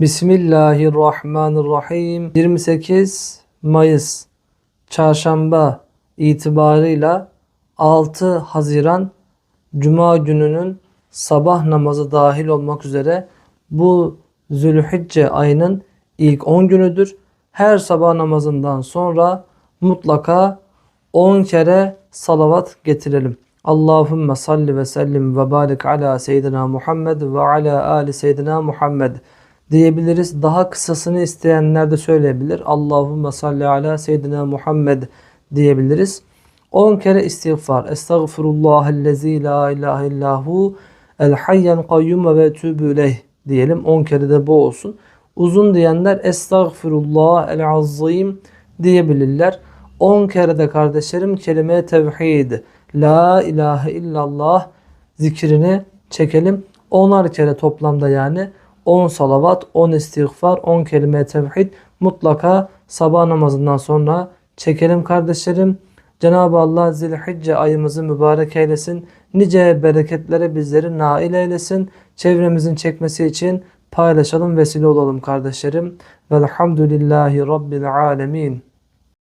Bismillahirrahmanirrahim. 28 Mayıs Çarşamba itibarıyla 6 Haziran Cuma gününün sabah namazı dahil olmak üzere bu Zülhicce ayının ilk 10 günüdür. Her sabah namazından sonra mutlaka 10 kere salavat getirelim. Allahümme salli ve sellim ve barik ala seyyidina Muhammed ve ala ali seyyidina Muhammed diyebiliriz. Daha kısasını isteyenler de söyleyebilir. Allahümme salli ala seyyidina Muhammed diyebiliriz. 10 kere istiğfar. Estağfirullahellezi la ilahe illahu el hayyen kayyum ve ileyh diyelim. 10 kere de bu olsun. Uzun diyenler estağfirullah el azim diyebilirler. 10 kere de kardeşlerim kelime tevhid. La ilahe illallah zikrini çekelim. 10'ar kere toplamda yani 10 salavat, 10 istiğfar, 10 kelime tevhid mutlaka sabah namazından sonra çekelim kardeşlerim. Cenab-ı Allah Zilhicce ayımızı mübarek eylesin. Nice bereketlere bizleri nail eylesin. Çevremizin çekmesi için paylaşalım, vesile olalım kardeşlerim. Velhamdülillahi Rabbil alemin.